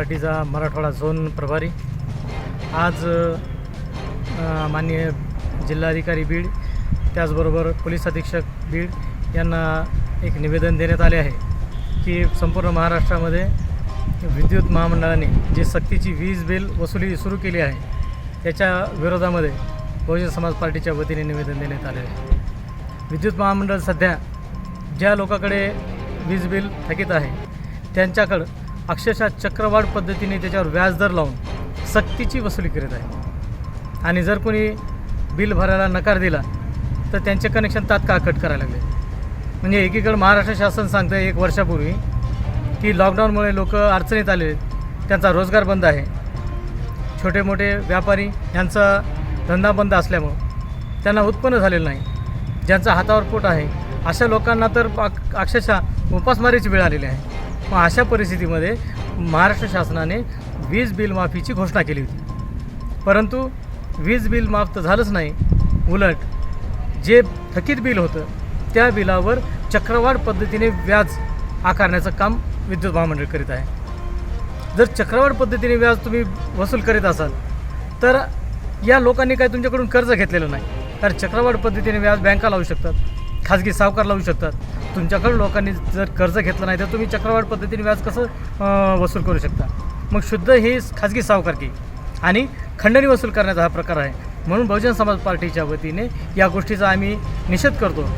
पार्टीचा मराठवाडा झोन प्रभारी. आज माननीय जिल्हाधिकारी बीड त्याचबरोबर पोलीस अधीक्षक बीड यांना एक निवेदन देण्यात आले आहे की संपूर्ण महाराष्ट्रामध्ये विद्युत महामंडळाने जी सक्तीची वीज बिल वसुली सुरू केली आहे त्याच्या विरोधामध्ये बहुजन समाज पार्टीच्या वतीने निवेदन देण्यात आले आहे. विद्युत महामंडळ सध्या ज्या लोकांकडे वीज बिल थकीत आहे त्यांच्याकडं अक्षरशः चक्रवाढ पद्धतीने त्याच्यावर व्याजदर लावून सक्तीची वसुली करीत आहे. आणि जर कोणी बिल भरायला नकार दिला तर त्यांचे कनेक्शन तात्काळ कट करायला लागले. म्हणजे एकीकडे महाराष्ट्र शासन सांगतं एक वर्षापूर्वी की लॉकडाऊनमुळे लोक अडचणीत आले आहेत त्यांचा रोजगार बंद आहे. छोटे मोठे व्यापारी यांचा धंदा बंद असल्यामुळं त्यांना उत्पन्न झालेलं नाही. ज्यांचा हातावर पोट आहे अशा लोकांना तर अक्षरशः उपासमारीची वेळ आलेली आहे. मग अशा परिस्थितीमध्ये महाराष्ट्र शासनाने वीज बिल माफीची घोषणा केली होती. परंतु वीज बिल माफ तर झालंच नाही. उलट जे थकीत बिल होतं त्या बिलावर चक्रवाढ पद्धतीने व्याज आकारण्याचं काम विद्युत महामंडळ करीत आहे. जर चक्रवाढ पद्धतीने व्याज तुम्ही वसूल करीत असाल तर या लोकांनी काही तुमच्याकडून कर्ज घेतलेलं नाही? तर चक्रवाढ पद्धतीने व्याज बँका लावू शकतात खाजगी सावकार लावू शकतात तुमच्याकडं लोकांनी जर कर्ज घेतलं नाही तर तुम्ही चक्रवाढ पद्धतीने व्याज कसं वसूल करू शकता? मग शुद्ध ही खाजगी सावकारकी आणि खंडणी वसूल करण्याचा हा प्रकार आहे. म्हणून बहुजन समाज पार्टीच्या वतीने या गोष्टीचा आम्ही निषेध करतो.